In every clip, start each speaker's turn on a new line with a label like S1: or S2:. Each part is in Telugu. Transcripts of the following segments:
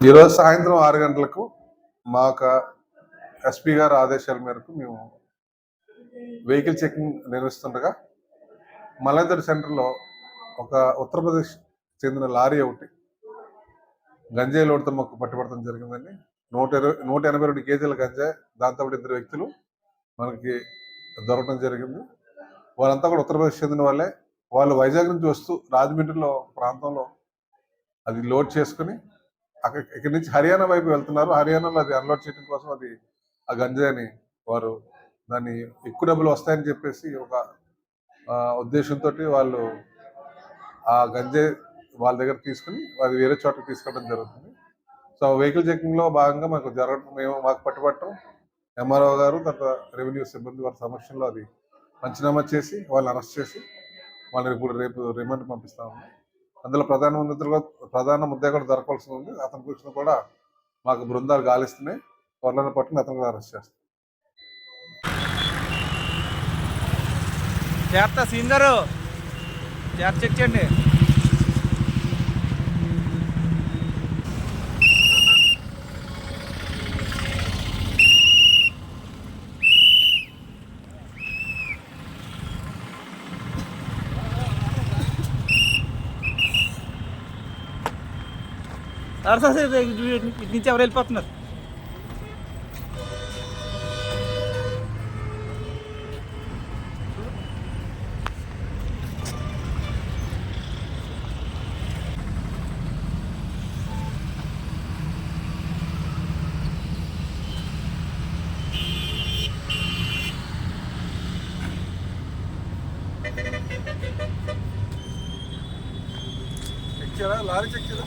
S1: ఈరోజు సాయంత్రం ఆరు గంటలకు మా యొక్క ఎస్పీ గారి ఆదేశాల మేరకు మేము వెహికల్ చెకింగ్ నిర్వహిస్తుండగా మలైదర్ సెంటర్లో ఒక ఉత్తరప్రదేశ్ చెందిన లారీ ఒకటి గంజాయి లోడ్తో మాకు పట్టుబడటం జరిగిందండి. నూట ఇరవై నూట ఎనభై రెండు కేజీల గంజాయి దాంతో ఇద్దరు వ్యక్తులు మనకి దొరకడం జరిగింది. వాళ్ళంతా కూడా ఉత్తరప్రదేశ్ చెందిన వాళ్ళే. వాళ్ళు వైజాగ్ నుంచి వస్తూ రాజమండ్రిలో ప్రాంతంలో అది లోడ్ చేసుకుని అక్కడ ఇక్కడ నుంచి హర్యానా వైపు వెళ్తున్నారు. హర్యానాలో అది అన్లోడ్ చేయడం కోసం అది ఆ గంజాయిని వారు దాన్ని ఎక్కువ డబ్బులు వస్తాయని చెప్పేసి ఒక ఉద్దేశంతో వాళ్ళు ఆ గంజాయి వాళ్ళ దగ్గర తీసుకుని అది వేరే చోటకి తీసుకోవడం జరుగుతుంది. సో వెహికల్ చెకింగ్లో భాగంగా మాకు జరగడం మేము మాకు పట్టుబట్టడం ఎంఆర్ఓ గారు తర్వాత రెవెన్యూ సిబ్బంది వారి సమక్షంలో అది పంచనామా చేసి వాళ్ళని అరెస్ట్ చేసి వాళ్ళని ఇప్పుడు రేపు రిమాండ్ పంపిస్తాము అందులో ప్రధాన మంత్రిగా ప్రధాన ముద్ద కూడా దొరకవలసి ఉంది. అతని గురించి కూడా మాకు బృందాలు గాలిస్తున్నాయి. త్వరలోనే పట్టుకుని అతను కూడా అరెస్ట్ చేస్తాం.
S2: చేస్తా సింగరు చేత చెక్ చేయండి. సార్ సార్ ఇటు ఇటు నుంచి ఎవరు వెళ్ళిపోతున్నారు?
S1: చెక్ చేయరా లారీ చెక్ చేయరా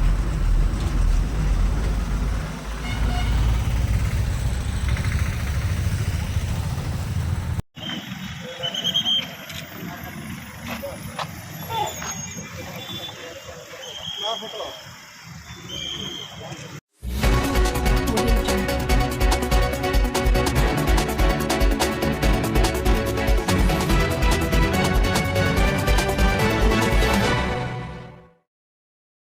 S2: ಹೋಗ್ತಾರೆ